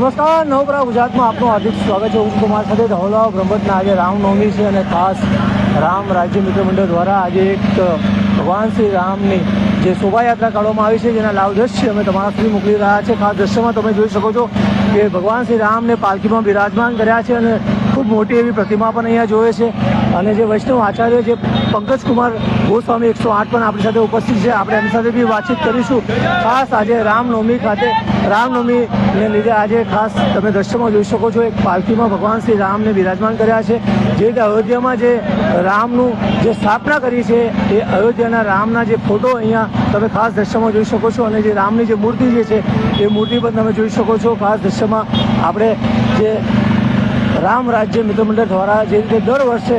નમસ્કાર નવપરા ગુજરાતમાં આપનું હાર્દિક સ્વાગત છે. હું કુમાર સાથે ધવલા બ્રહ્મતના આજે રામનવમી છે અને ખાસ રામ રાજ્ય મિત્ર મંડળ દ્વારા આજે એક ભગવાન શ્રી રામની જે શોભાયાત્રા કાઢવામાં આવી છે, જેના લાભ દ્રશ્ય અમે તમારા સુધી મોકલી રહ્યા છે. ખાસ દ્રશ્યમાં તમે જોઈ શકો છો કે ભગવાન શ્રી રામને પાલખીમાં બિરાજમાન કર્યા છે અને ખૂબ મોટી એવી પ્રતિમા પણ અહીંયા જોવે છે. અને જે વૈષ્ણવ આચાર્ય, જે પંકજ કુમાર ગોસ્વામી એકસો આઠ પણ આપણી સાથે ઉપસ્થિત છે. આપણે એમની સાથે બી વાતચીત કરીશું. ખાસ આજે રામનવમી ખાતે, રામનવમીને લીધે આજે ખાસ તમે દ્રશ્યમાં જોઈ શકો છો, એક પાલખીમાં ભગવાન શ્રી રામને બિરાજમાન કર્યા છે. જે રીતે અયોધ્યામાં જે રામનું જે સ્થાપના કરી છે, એ અયોધ્યાના રામના જે ફોટો અહીંયા તમે ખાસ દ્રશ્યમાં જોઈ શકો છો. અને જે રામની જે મૂર્તિ જે છે, એ મૂર્તિ પણ તમે જોઈ શકો છો. ખાસ દ્રશ્યમાં આપણે જે રામ રાજ્ય મિત્ર મંડળ દ્વારા જે રીતે દર વર્ષે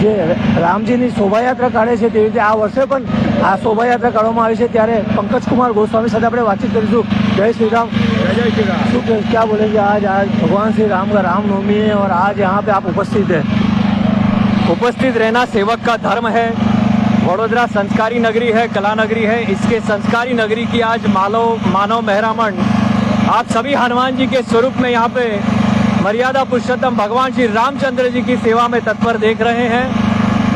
જે રામજીની શોભાયાત્રા કાઢે છે તેવી રીતે આ વર્ષે પણ આ શોભાયાત્રા કાઢવામાં આવી છે ત્યારે પંકજ કુમાર ગોસ્વામી સાથે આપણે વાતચીત કરીશું જય શ્રી રામ जय श्री राम શું કહે- क्या बोलेंगे आज आज भगवान श्री राम का रामनवमी है और आज यहाँ पे आप उपस्थित है उपस्थित रहना सेवक का धर्म है वडोदरा संस्कारी नगरी है कला नगरी है इसके संस्कारी नगरी की आज मानव मानव मेहरामण आप सभी हनुमान जी के स्वरूप में यहाँ पे मर्यादा पुरुषोत्तम भगवान श्री रामचंद्र जी की सेवा में तत्पर देख रहे हैं।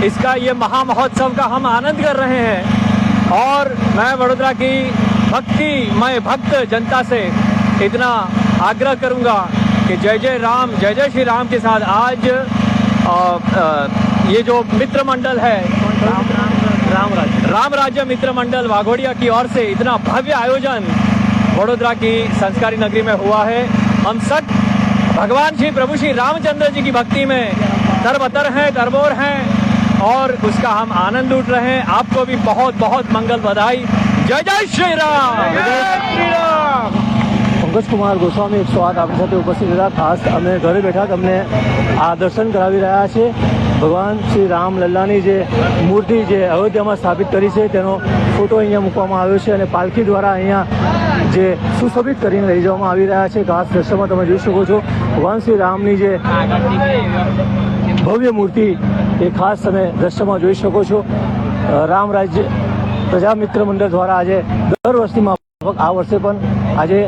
इसका ये महामहोत्सव का हम आनंद कर रहे हैं। और मैं वडोदरा की भक्ति मैं भक्त जनता से इतना आग्रह करूँगा कि जय जय राम जय जय श्री राम के साथ आज अ, अ, ये जो मित्र मंडल है राम राम राम राज्य। राम राज्य मित्र मंडल वाघोड़िया की ओर से इतना भव्य आयोजन वडोदरा की संस्कारी नगरी में हुआ है। हम सब भगवान श्री प्रभु श्री रामचंद्र जी की भक्ति में तरबतर हैं तरबोर हैं और उसका हम आनंद लूट रहे हैं आपको भी बहुत बहुत मंगल बधाई जय जय श्री राम जय श्री राम પંકજ કુમાર ગોસ્વામી એકસો આઠ આપણી સાથે ઉપસ્થિત હતા ખાસ અમે ઘરે બેઠા તમને આ દર્શન કરાવી રહ્યા છે ભગવાન શ્રી રામ લલ્લાની જે મૂર્તિ જે અયોધ્યામાં સ્થાપિત કરી છે, તેનો ફોટો અહીંયા મૂકવામાં આવ્યો છે અને પાલખી દ્વારા અહીંયા જે સુશોભિત કરીને લઈ જવામાં આવી રહ્યા છે. ખાસ દ્રશ્યમાં તમે જોઈ શકો છો, ભગવાન શ્રી રામની જે ભવ્ય મૂર્તિ એ ખાસ તમે દ્રશ્યમાં જોઈ શકો છો. રામ રાજ્ય પ્રજા મિત્ર મંડળ દ્વારા આજે દર વર્ષની માફક આ વર્ષે પણ આજે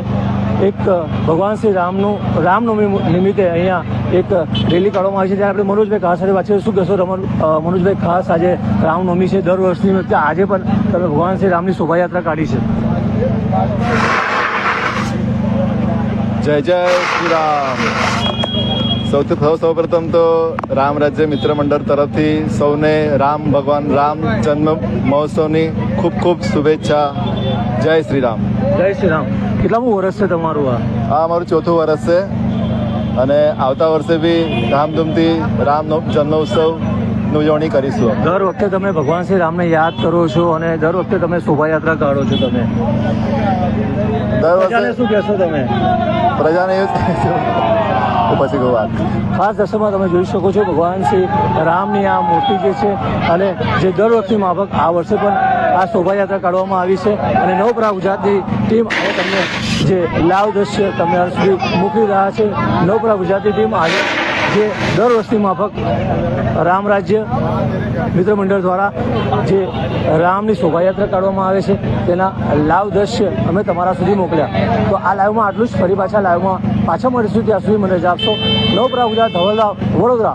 એક ભગવાન શ્રી રામનું, રામનવમી નિમિત્તે અહીંયા એક રેલી કાઢવામાં આવી છે. ત્યારે આપણે મનોજભાઈ ખાસ સાથે વાત છે શું કહેશો? રમણ મનોજભાઈ ખાસ આજે રામનવમી છે. દર વર્ષની આજે પણ તમે ભગવાન શ્રી રામની શોભાયાત્રા કાઢી છે. જય જય શ્રી રામ. સૌથી સૌ પ્રથમ તો રામ રાજ્ય મિત્ર મંડળ તરફથી સૌને રામ ભગવાન રામ જન્મ મહોત્સવની ખૂબ ખૂબ શુભેચ્છા. જય શ્રી રામ જય શ્રી રામ કેટલામું વર્ષ છે તમારું આ? આ અમારું ચોથું વર્ષ છે અને આવતા વર્ષે બી ધામધૂમથી રામ જન્મોત્સવ ઉજવણી કરીશું. દર વખતે તમે ભગવાન શ્રી રામને યાદ કરો છો અને દર વખતે તમે શોભાયાત્રા કાઢો છો તમે. દર વખતે શું કહેશો તમે? પ્રજાને એવું પછી કોઈ વાત ખાસ દર્શનમાં તમે જોઈ શકો છો ભગવાન શ્રી રામની આ મૂર્તિ જે છે અને જે દર વખતે માફક આ વર્ષે પણ આ શોભાયાત્રા કાઢવામાં આવી છે અને નવપ્રા ગુજરાતની ટીમ હવે તમને જે લાવ દ્રશ્ય હર સુધી મોકલી રહ્યા છે, નવપ્રા ગુજરાતની ટીમ આજે જે દર વર્ષની માફક રામ રાજ્ય મિત્ર મંડળ દ્વારા જે રામની શોભાયાત્રા કાઢવામાં આવે છે, તેના લાઈવ દ્રશ્ય અમે તમારા સુધી મોકલ્યા. તો આ લાઈવમાં આટલું જ, ફરી પાછા લાઈવમાં પાછા મળીશું ત્યાં સુધી મને જ આપશો. નવપ્રા ગુજરાત ધવલરાવ વડોદરા.